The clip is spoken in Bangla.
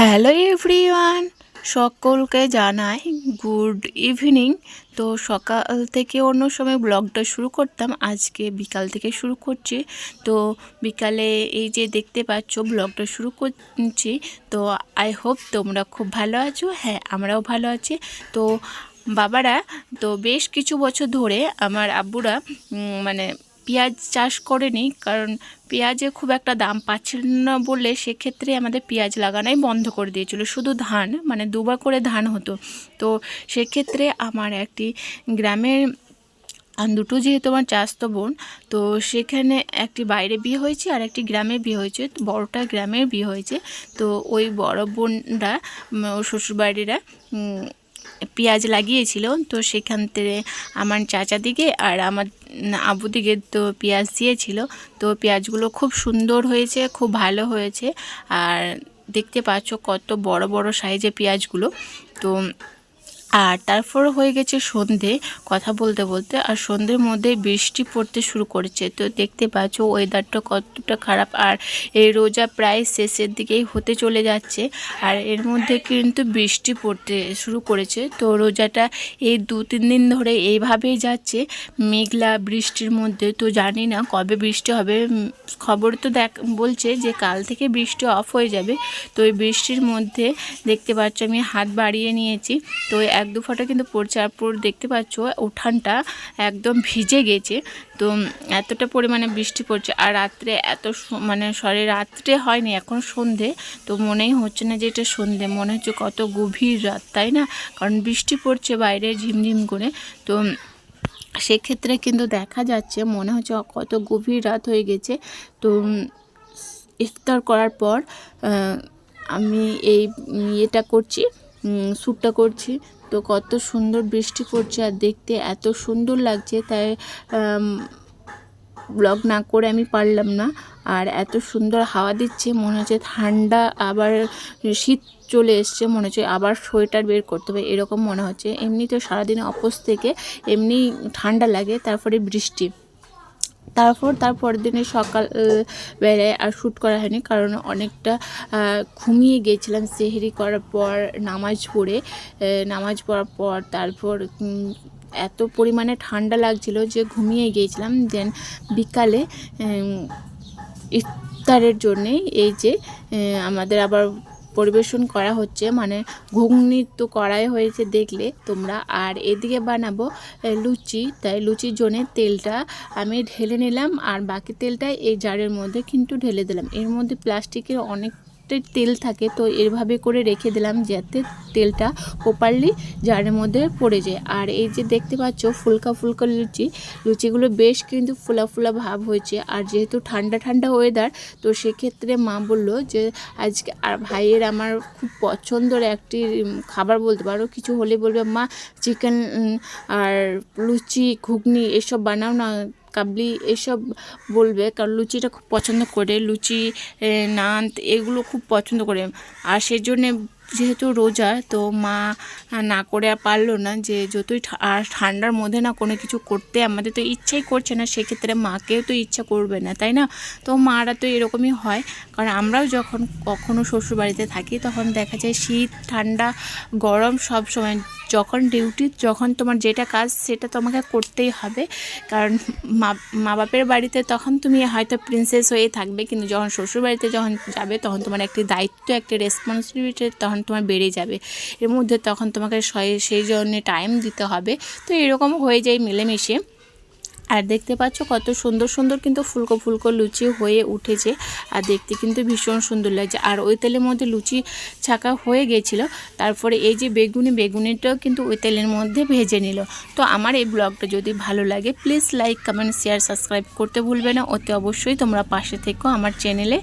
হ্যালো এভরিওয়ান, সকলকে জানাই গুড ইভিনিং। তো সকাল থেকে অন্য সময় ব্লগটা শুরু করতাম, আজকে বিকাল থেকে শুরু করছি। তো বিকালে এই যে দেখতে পাচ্ছ ব্লগটা শুরু করছি, তো আই হোপ তোমরা খুব ভালো আছো। হ্যাঁ আমরাও ভালো আছি। তো বাবারা, তো বেশ কিছু বছর ধরে আমার আব্বুরা মানে পেঁয়াজ চাষ করেনি, কারণ পেঁয়াজে খুব একটা দাম পাচ্ছিল না বলে সেক্ষেত্রে আমাদের পেঁয়াজ লাগানোই বন্ধ করে দিয়েছিল, শুধু ধান মানে দুবার করে ধান হতো। তো সেক্ষেত্রে আমার একটি গ্রামের দুটো যেহেতু আমার চাস্তো বোন, তো সেখানে একটি বাইরে বিয়ে হয়েছে আর একটি গ্রামে বিয়ে হয়েছে, বড়টা গ্রামের বিয়ে হয়েছে। তো ওই বড় বোনরা ওর শ্বশুরবাড়িরা পেঁয়াজ লাগিয়েছিল তো সেখান থেকে আমার চাচা দিকে আর আমার আবু দিকে তো পেঁয়াজ দিয়েছিল। তো পেঁয়াজগুলো খুব সুন্দর হয়েছে, খুব ভালো হয়েছে। আর দেখতে পাচ্ছ কত বড় বড় সাইজে পেঁয়াজগুলো। তো আর তারপর হয়ে গেছে সন্ধে, কথা বলতে বলতে। আর সন্ধ্যের মধ্যে বৃষ্টি পড়তে শুরু করেছে। তো দেখতে পাচ্ছ ওয়েদারটা কতটা খারাপ। আর এই রোজা প্রায় শেষের দিকেই হতে চলে যাচ্ছে। আর এর মধ্যে কিন্তু বৃষ্টি পড়তে শুরু করেছে। তো রোজাটা এই দু, তিন দিন ধরে এইভাবেই যাচ্ছে। মেঘলা বৃষ্টির মধ্যে, তো জানি না কবে বৃষ্টি হবে। খবর তো দেখ, বলছে যে কাল থেকে বৃষ্টি অফ হয়ে যাবে। তো এই বৃষ্টির মধ্যে দেখতে পাচ্ছ আমি হাত বাড়িয়ে নিয়েছি। তো এক দু ফোঁটা কিন্তু পড়ছে আর দেখতে পাচ্ছ উঠানটা একদম ভিজে গেছে। তো এতটা পরিমাণে বৃষ্টি পড়ছে আর রাত্রে এত মানে সরি রাত্রে হয়নি এখন সন্ধে। তো মনেই হচ্ছে না যে এটা সন্ধে মনে হচ্ছে কত গভীর রাত তাই না? কারণ বৃষ্টি পড়ছে বাইরে ঝিমঝিম করে। তো সেক্ষেত্রে কিন্তু দেখা যাচ্ছে মনে হচ্ছে কত গভীর রাত হয়ে গেছে। তো ইফতার করার পর আমি এই ইয়েটা করছি উম, শ্যুটটা করছি। তো কত সুন্দর বৃষ্টি পড়ছে আর দেখতে এত সুন্দর লাগছে, তাই ব্লগ না করে আমি পারলাম না। আর এত সুন্দর হাওয়া দিচ্ছে, মনে হচ্ছে ঠান্ডা, আবার শীত চলে এসছে, মনে হচ্ছে আবার সোয়েটার বের করতে হবে, এরকম মনে হচ্ছে। এমনি তো সারাদিন অপোস থেকে এমনি ঠান্ডা লাগে, তারপরে বৃষ্টি। তারপর তার পরের দিনে সকাল বেলায় আর শ্যুট করা হয়নি কারণ অনেকটা ঘুমিয়ে গিয়েছিলাম সেহেরি করার পর, নামাজ পড়ে নামাজ পড়ার পর, তারপর এত পরিমাণে ঠান্ডা লাগছিল যে ঘুমিয়ে গিয়েছিলাম দেন বিকালে ইফতারের জন্যে এই যে আমাদের আবার পরিবেশন করা হচ্ছে মানে ঘুগনি তো করাই হয়েছে দেখলে তোমরা। আর এদিকে বানাবো লুচি। তাই লুচির জন্যে তেলটা আমি ঢেলে নিলাম, আর বাকি তেলটা এই জারের মধ্যে কিন্তু ঢেলে দিলাম। এর মধ্যে প্লাস্টিকের অনেকটাই তেল থাকে, তো এভাবে করে রেখে দিলাম যাতে তেলটা প্রপারলি জারের মধ্যে পড়ে যায়। আর এই যে দেখতে পাচ্ছ ফুলকা ফুলকা লুচি, লুচিগুলো বেশ কিন্তু ফুলা ফুলা ভাব হয়েছে। আর যেহেতু ঠান্ডা ঠান্ডা ওয়েদার তো সেক্ষেত্রে মা বলল যে, আজকে আর ভাইয়ের আমার খুব পছন্দের একটি খাবার বলতে পারো। কিছু হলে বলবে, মা, চিকেন আর লুচি, ঘুগনি, এসব বানাও না কাবলি এসব বলবে, কারণ লুচিটা খুব পছন্দ করে। লুচি নান, এগুলো খুব পছন্দ করে। আর সেজন্যে যেহেতু রোজা, তো মা না করে আর পারল না যে যতই আর ঠান্ডার মধ্যে না কোনো কিছু করতে আমাদের তো ইচ্ছাই করছে না, সেক্ষেত্রে মাকেও তো ইচ্ছা করবে না, তাই না? তো মারা তো এরকমই হয়। কারণ আমরাও যখন কখনো শ্বশুরবাড়িতে থাকি, তখন দেখা যায় শীত, ঠান্ডা, গরম সব সময়। যখন ডিউটি, যখন তোমার যেটা কাজ, সেটা তোমাকে করতেই হবে। কারণ মা মা বাপের বাড়িতে তখন তুমি হয়তো প্রিন্সেস হয়ে থাকবে, কিন্তু যখন শ্বশুরবাড়িতে যখন যাবে, তখন তোমার একটি দায়িত্ব, একটি রেসপন্সিবিলিটি তখন তোমার বেড়ে যাবে। এর মধ্যে তখন তোমাকে সেই জন্য টাইম দিতে হবে। তো এরকম হয়ে যায় মিলেমিশে। আর দেখতে পাচ্ছ কত সুন্দর সুন্দর কিন্তু ফুলকো ফুলকো লুচি হয়ে উঠেছে। আর দেখতে কিন্তু ভীষণ সুন্দর লাগছে। আর ওই তেলের মধ্যে লুচি ছাকা হয়ে গেছিল। তারপরে এই যে বেগুনি, বেগুনিটাও কিন্তু ওই তেলের মধ্যে ভেজে নিল। তো আমার এই ব্লগটা যদি ভালো লাগে please like comment share subscribe করতে ভুলবে না। অতি অবশ্যই তোমরা পাশে থেকো আমার চ্যানেলে